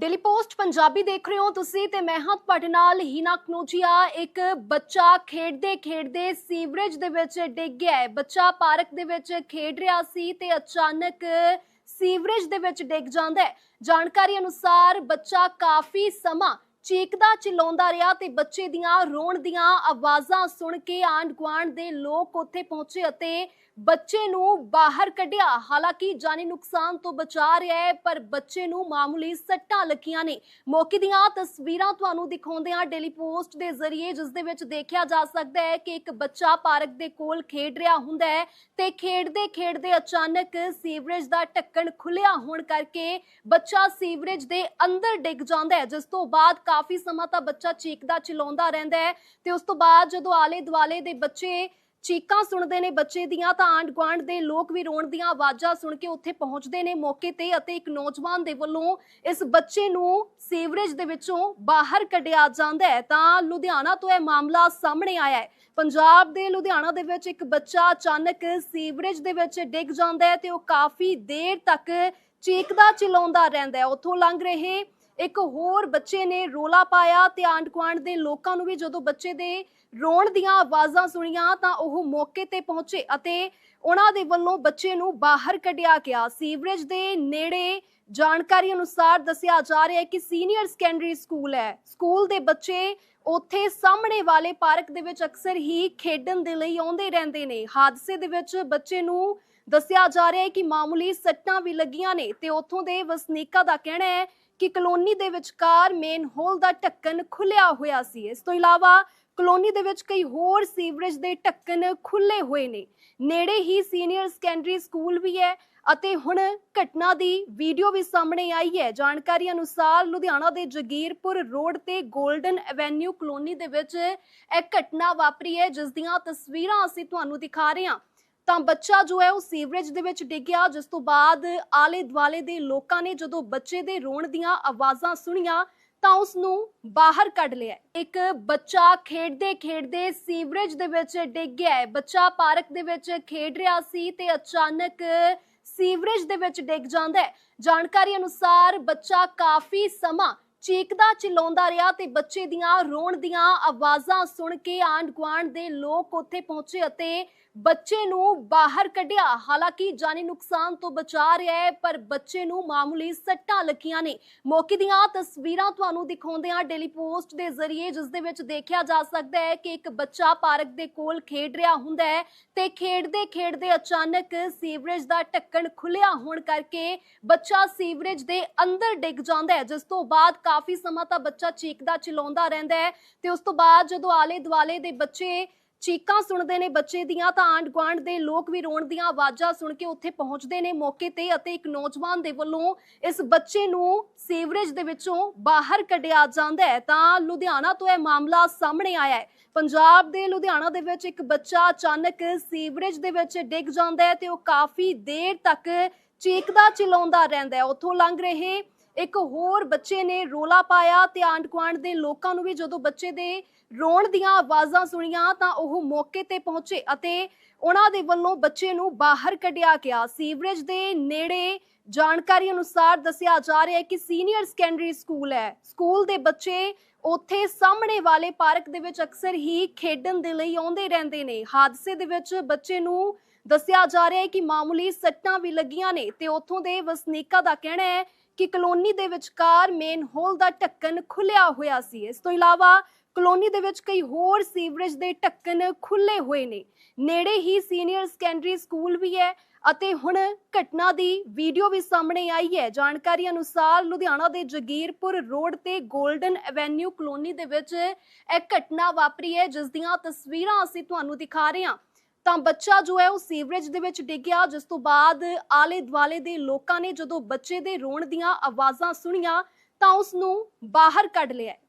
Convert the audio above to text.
Daily post Punjabi ਦੇਖ ਰਹੇ ਹੋ ਤੁਸੀਂ ਤੇ ਮੈਂ ਹਾਂ ਤੁਹਾਡੇ ਨਾਲ ਹੀਨਾ ਕਨੋਜੀਆ। ਇੱਕ ਬੱਚਾ ਖੇਡਦੇ ਖੇਡਦੇ ਸੀਵਰੇਜ ਦੇ ਵਿੱਚ ਡਿੱਗ ਗਿਆ ਹੈ। ਬੱਚਾ ਪਾਰਕ ਦੇ ਵਿੱਚ ਖੇਡ ਰਿਹਾ ਸੀ ਤੇ ਅਚਾਨਕ ਸੀਵਰੇਜ ਦੇ ਵਿੱਚ ਡਿੱਗ ਜਾਂਦਾ ਹੈ। ਜਾਣਕਾਰੀ ਅਨੁਸਾਰ ਬੱਚਾ ਕਾਫੀ ਸਮਾਂ ਚੀਕਦਾ ਚਿਲਾਉਂਦਾ ਰਿਹਾ ਤੇ ਬੱਚੇ ਦੀਆਂ ਰੋਣ ਦੀਆਂ ਆਵਾਜ਼ਾਂ ਸੁਣ ਕੇ ਆਂਢ ਗੁਆਂਢ ਦੇ ਲੋਕ ਉੱਥੇ ਪਹੁੰਚੇ ਅਤੇ ਬੱਚੇ ਨੂੰ ਬਾਹਰ ਕੱਢਿਆ। ਹਾਲਾਂਕਿ ਜਾਨੀ ਨੁਕਸਾਨ ਤੋਂ ਬਚਾ ਰਿਹਾ ਹੈ, ਪਰ ਬੱਚੇ ਨੂੰ ਮਾਮੂਲੀ ਸੱਟਾਂ ਲੱਗੀਆਂ ਨੇ। ਮੌਕੇ ਦੀਆਂ ਤਸਵੀਰਾਂ ਤੁਹਾਨੂੰ ਦਿਖਾਉਂਦੇ ਹਾਂ। ਡੇਲੀ ਪੋਸਟ ਦੇ ਜ਼ਰੀਏ ਜਿਸ ਦੇ ਵਿੱਚ ਦੇਖਿਆ ਜਾ ਸਕਦਾ ਹੈ ਕਿ ਇੱਕ ਬੱਚਾ ਪਾਰਕ ਦੇ ਕੋਲ ਖੇਡ ਰਿਹਾ ਹੁੰਦਾ ਹੈ ਤੇ ਖੇਡਦੇ ਖੇਡਦੇ ਅਚਾਨਕ ਸੀਵਰੇਜ ਦਾ ਢੱਕਣ ਖੁੱਲਿਆ ਹੋਣ ਕਰਕੇ ਬੱਚਾ ਸੀਵਰੇਜ ਦੇ ਅੰਦਰ ਡਿੱਗ ਜਾਂਦਾ ਹੈ। ਜਿਸ ਤੋਂ ਬਾਅਦ ਕਾਫੀ ਸਮਾਂ ਤਾਂ ਬੱਚਾ ਚੀਕਦਾ ਚਿਲਾਉਂਦਾ ਰਹਿੰਦਾ ਹੈ ਤੇ ਉਸ ਤੋਂ ਬਾਅਦ ਜਦੋਂ ਆਲੇ ਦੁਆਲੇ ਦੇ ਬੱਚੇ ਚੀਕਾਂ ਸੁਣਦੇ ਨੇ ਬੱਚੇ ਦੀਆਂ, ਤਾਂ ਆਂਢ ਗੁਆਂਢ ਦੇ ਲੋਕ ਵੀ ਰੋਣ ਦੀਆਂ ਆਵਾਜ਼ਾਂ ਸੁਣ ਕੇ ਉੱਥੇ ਪਹੁੰਚਦੇ ਨੇ ਮੌਕੇ ਤੇ ਅਤੇ ਇੱਕ ਨੌਜਵਾਨ ਦੇ ਵੱਲੋਂ ਇਸ ਬੱਚੇ ਨੂੰ ਸੀਵਰੇਜ ਦੇ ਵਿੱਚੋਂ ਬਾਹਰ ਕੱਢਿਆ ਜਾਂਦਾ ਹੈ। ਤਾਂ ਲੁਧਿਆਣਾ ਤੋਂ ਇਹ ਮਾਮਲਾ ਸਾਹਮਣੇ ਆਇਆ ਹੈ। ਪੰਜਾਬ ਦੇ ਲੁਧਿਆਣਾ ਦੇ ਵਿੱਚ ਇੱਕ ਬੱਚਾ ਅਚਾਨਕ ਸੀਵਰੇਜ ਦੇ ਵਿੱਚ ਡਿੱਗ ਜਾਂਦਾ ਹੈ ਤੇ ਉਹ ਕਾਫੀ ਦੇਰ ਤੱਕ ਚੀਕਦਾ ਚਿਲਾਉਂਦਾ ਰਹਿੰਦਾ ਹੈ। ਉੱਥੋਂ ਲੰਘ ਰਹੇ ਇੱਕ ਹੋਰ ਬੱਚੇ ਨੇ ਰੋਲਾ ਪਾਇਆ ਤੇ ਆਂਢ ਗੁਆਂਢ ਦੇ ਲੋਕਾਂ ਨੂੰ ਵੀ ਜਦੋਂ ਬੱਚੇ ਦੇ ਰੋਣ ਦੀਆਂ ਆਵਾਜ਼ਾਂ ਸੁਣੀਆਂ ਤਾਂ ਉਹ ਮੌਕੇ ਤੇ ਪਹੁੰਚੇ ਅਤੇ ਉਹਨਾਂ ਦੇ ਵੱਲੋਂ ਬੱਚੇ ਨੂੰ ਬਾਹਰ ਕੱਢਿਆ ਗਿਆ। ਸੀਵਰੇਜ ਦੇ ਨੇੜੇ ਜਾਣਕਾਰੀ ਅਨੁਸਾਰ ਦੱਸਿਆ ਜਾ ਰਿਹਾ ਹੈ ਕਿ ਸੀਨੀਅਰ ਸੈਕੰਡਰੀ ਸਕੂਲ ਹੈ। ਸਕੂਲ ਦੇ ਬੱਚੇ ਉੱਥੇ ਸਾਹਮਣੇ ਵਾਲੇ ਪਾਰਕ ਦੇ ਵਿੱਚ ਅਕਸਰ ਹੀ ਖੇਡਣ ਦੇ ਲਈ ਆਉਂਦੇ ਰਹਿੰਦੇ ਨੇ। ਹਾਦਸੇ ਦੇ ਵਿੱਚ ਬੱਚੇ ਨੂੰ ਦੱਸਿਆ ਜਾ ਰਿਹਾ ਹੈ ਕਿ ਮਾਮੂਲੀ ਸੱਟਾਂ ਵੀ ਲੱਗੀਆਂ ਨੇ ਤੇ ਉੱਥੋਂ ਦੇ ਵਸਨੀਕਾਂ ਦਾ ਕਹਿਣਾ ਹੈ ਕਿ ਕਲੋਨੀ ਦੇ ਵਿਚਕਾਰ ਮੇਨ ਹੋਲ ਦਾ ਢੱਕਣ ਖੁੱਲਿਆ ਹੋਇਆ ਸੀ। ਇਸ ਤੋਂ ਇਲਾਵਾ ਕਲੋਨੀ ਦੇ ਵਿੱਚ ਕਈ ਹੋਰ ਸੀਵਰੇਜ ਦੇ ਢੱਕਣ ਖੁੱਲੇ ਹੋਏ ਨੇ। ਨੇੜੇ ਹੀ ਸੀਨੀਅਰ ਸੈਕੰਡਰੀ ਸਕੂਲ ਵੀ ਹੈ ਅਤੇ ਹੁਣ ਘਟਨਾ ਦੀ ਵੀਡੀਓ ਵੀ ਸਾਹਮਣੇ ਆਈ ਹੈ। ਜਾਣਕਾਰੀ ਅਨੁਸਾਰ ਲੁਧਿਆਣਾ ਦੇ ਜਗੀਰਪੁਰ ਰੋਡ ਤੇ 골ਡਨ ਐਵੇਨਿਊ ਕਲੋਨੀ ਦੇ ਵਿੱਚ ਇਹ ਘਟਨਾ ਵਾਪਰੀ ਹੈ, ਜਿਸ ਦੀਆਂ ਤਸਵੀਰਾਂ ਅਸੀਂ ਤੁਹਾਨੂੰ ਦਿਖਾ ਰਹੇ ਹਾਂ। ਤਾਂ ਬੱਚਾ ਜੋ ਹੈ ਉਹ ਸੀਵਰੇਜ ਦੇ ਵਿੱਚ ਡਿੱਗਿਆ ਜਿਸ ਤੋਂ ਬਾਅਦ ਆਲੇ ਦੁਆਲੇ ਦੇ ਲੋਕਾਂ ਨੇ ਜਦੋਂ ਬੱਚੇ ਦੇ ਰੋਣ ਦੀਆਂ ਆਵਾਜ਼ਾਂ ਸੁਣੀਆਂ, ਤਾਂ ਉਸ ਨੂੰ ਬਾਹਰ ਕੱਢ ਲਿਆ। ਇੱਕ ਬੱਚਾ ਖੇਡਦੇ ਖੇਡਦੇ ਸੀਵਰੇਜ ਦੇ ਵਿੱਚ ਡਿੱਗ ਗਿਆ ਹੈ। ਬੱਚਾ ਪਾਰਕ ਦੇ ਵਿੱਚ ਖੇਡ ਰਿਹਾ ਸੀ ਤੇ ਅਚਾਨਕ ਸੀਵਰੇਜ ਦੇ ਵਿੱਚ ਡਿੱਗ ਜਾਂਦਾ ਹੈ। ਜਾਣਕਾਰੀ ਅਨੁਸਾਰ ਬੱਚਾ ਕਾਫੀ ਸਮਾਂ ਚੀਕਦਾ, ਚਿਲਾਉਂਦਾ ਰਿਹਾ ਤੇ ਬੱਚੇ ਦੀਆਂ ਰੋਣ ਦੀਆਂ ਆਵਾਜ਼ਾਂ ਸੁਣ ਕੇ ਆਂਢ ਗੁਆਂਢ ਦੇ ਲੋਕ ਉੱਥੇ ਪਹੁੰਚੇ ਅਤੇ ਬੱਚੇ ਨੂੰ ਬਾਹਰ ਕੱਢਿਆ। ਹਾਲਾਂਕਿ ਜਾਨੀ ਨੁਕਸਾਨ ਤੋਂ ਬਚਾ ਰਿਹਾ ਹੈ, ਪਰ ਬੱਚੇ ਨੂੰ ਮਾਮੂਲੀ ਸੱਟਾਂ ਲੱਗੀਆਂ ਨੇ। ਮੌਕੇ ਦੀਆਂ ਤਸਵੀਰਾਂ ਤੁਹਾਨੂੰ ਦਿਖਾਉਂਦੇ ਹਾਂ। ਡੇਲੀ ਪੋਸਟ ਦੇ ਜ਼ਰੀਏ ਜਿਸ ਦੇ ਵਿੱਚ ਦੇਖਿਆ ਜਾ ਸਕਦਾ ਹੈ ਕਿ ਇੱਕ ਬੱਚਾ ਪਾਰਕ ਦੇ ਕੋਲ ਖੇਡ ਰਿਹਾ ਹੁੰਦਾ ਹੈ ਤੇ ਖੇਡਦੇ ਖੇਡਦੇ ਅਚਾਨਕ ਸੀਵਰੇਜ ਦਾ ਢੱਕਣ ਖੁੱਲਿਆ ਹੋਣ ਕਰਕੇ ਬੱਚਾ ਸੀਵਰੇਜ ਦੇ ਅੰਦਰ ਡਿੱਗ ਜਾਂਦਾ ਹੈ। ਜਿਸ ਤੋਂ ਬਾਅਦ ਕਾਫੀ ਸਮਾਂ ਤਾਂ ਬੱਚਾ ਚੀਕਦਾ ਚਿਲਾਉਂਦਾ ਰਹਿੰਦਾ ਹੈ ਤੇ ਉਸ ਤੋਂ ਬਾਅਦ ਜਦੋਂ ਆਲੇ ਦੁਆਲੇ ਦੇ ਬੱਚੇ ਚੀਕਾਂ ਸੁਣਦੇ ਨੇ ਬੱਚੇ ਦੀਆਂ, ਤਾਂ ਆਂਢ ਗੁਆਂਢ ਦੇ ਲੋਕ ਵੀ ਰੋਣ ਦੀਆਂ ਆਵਾਜ਼ਾਂ ਸੁਣ ਕੇ ਉੱਥੇ ਪਹੁੰਚਦੇ ਨੇ ਮੌਕੇ ਤੇ ਅਤੇ ਇੱਕ ਨੌਜਵਾਨ ਦੇ ਵੱਲੋਂ ਇਸ ਬੱਚੇ ਨੂੰ ਸੀਵਰੇਜ ਦੇ ਵਿੱਚੋਂ ਬਾਹਰ ਕੱਢਿਆ ਜਾਂਦਾ ਹੈ। ਤਾਂ ਲੁਧਿਆਣਾ ਤੋਂ ਇਹ ਮਾਮਲਾ ਸਾਹਮਣੇ ਆਇਆ ਹੈ। ਪੰਜਾਬ ਦੇ ਲੁਧਿਆਣਾ ਦੇ ਵਿੱਚ ਇੱਕ ਬੱਚਾ ਅਚਾਨਕ ਸੀਵਰੇਜ ਦੇ ਵਿੱਚ ਡਿੱਗ ਜਾਂਦਾ ਹੈ ਤੇ ਉਹ ਕਾਫੀ ਦੇਰ ਤੱਕ ਚੀਕਦਾ ਚਿਲਾਉਂਦਾ ਰਹਿੰਦਾ ਹੈ। ਉੱਥੋਂ ਲੰਘ ਰਹੇ ਇੱਕ ਹੋਰ ਬੱਚੇ ਨੇ ਰੋਲਾ ਪਾਇਆ ਤੇ ਆਂਢ ਗੁਆਂਢ ਦੇ ਲੋਕਾਂ ਨੂੰ ਵੀ ਜਦੋਂ ਬੱਚੇ ਦੇ ਰੋਣ ਦੀਆਂ ਆਵਾਜ਼ਾਂ ਸੁਣੀਆਂ ਤਾਂ ਉਹ ਮੌਕੇ ਤੇ ਪਹੁੰਚੇ ਅਤੇ ਉਹਨਾਂ ਦੇ ਵੱਲੋਂ ਬੱਚੇ ਨੂੰ ਬਾਹਰ ਕੱਢਿਆ ਗਿਆ। ਸੀਵਰੇਜ ਦੇ ਨੇੜੇ ਜਾਣਕਾਰੀ ਅਨੁਸਾਰ ਦੱਸਿਆ ਜਾ ਰਿਹਾ ਹੈ ਕਿ ਸੀਨੀਅਰ ਸੈਕੰਡਰੀ ਸਕੂਲ ਹੈ। ਸਕੂਲ ਦੇ ਬੱਚੇ ਉੱਥੇ ਸਾਹਮਣੇ ਵਾਲੇ ਪਾਰਕ ਦੇ ਵਿੱਚ ਅਕਸਰ ਹੀ ਖੇਡਣ ਦੇ ਲਈ ਆਉਂਦੇ ਰਹਿੰਦੇ ਨੇ। ਹਾਦਸੇ ਦੇ ਵਿੱਚ ਬੱਚੇ ਨੂੰ ਦੱਸਿਆ ਜਾ ਰਿਹਾ ਹੈ ਕਿ ਮਾਮੂਲੀ ਸੱਟਾਂ ਵੀ ਲੱਗੀਆਂ ਨੇ ਤੇ ਉੱਥੋਂ ਦੇ ਵਸਨੀਕਾਂ ਦਾ ਕਹਿਣਾ ਹੈ ਕਿ ਕਲੋਨੀ ਦੇ ਵਿਚਕਾਰ ਮੇਨ ਹੋਲ ਦਾ ਢੱਕਣ ਖੁੱਲਿਆ ਹੋਇਆ ਸੀ। ਇਸ ਤੋਂ ਇਲਾਵਾ ਕਲੋਨੀ ਦੇ ਵਿੱਚ ਕਈ ਹੋਰ ਸੀਵਰੇਜ ਦੇ ਢੱਕਣ ਖੁੱਲੇ ਹੋਏ ਨੇ। ਨੇੜੇ ਹੀ ਸੀਨੀਅਰ ਸੈਕੰਡਰੀ ਸਕੂਲ ਵੀ ਹੈ ਅਤੇ ਹੁਣ ਘਟਨਾ ਦੀ ਵੀਡੀਓ ਵੀ ਸਾਹਮਣੇ ਆਈ ਹੈ। ਜਾਣਕਾਰੀ ਅਨੁਸਾਰ ਲੁਧਿਆਣਾ ਦੇ ਜਗੀਰਪੁਰ ਰੋਡ ਤੇ 골ਡਨ ਐਵੇਨਿਊ ਕਲੋਨੀ ਦੇ ਵਿੱਚ ਇਹ ਘਟਨਾ ਵਾਪਰੀ ਹੈ, ਜਿਸ ਦੀਆਂ ਤਸਵੀਰਾਂ ਅਸੀਂ ਤੁਹਾਨੂੰ ਦਿਖਾ ਰਹੇ ਹਾਂ। ਤਾਂ ਬੱਚਾ ਜੋ ਹੈ ਉਹ ਸੀਵਰੇਜ ਦੇ ਵਿੱਚ ਡਿੱਗਿਆ, ਜਿਸ ਤੋਂ ਬਾਅਦ ਆਲੇ ਦੁਆਲੇ ਦੇ ਲੋਕਾਂ ਨੇ ਜਦੋਂ ਬੱਚੇ ਦੇ ਰੋਣ ਦੀਆਂ ਆਵਾਜ਼ਾਂ ਸੁਣੀਆਂ ਤਾਂ ਉਸ ਨੂੰ ਬਾਹਰ ਕੱਢ ਲਿਆ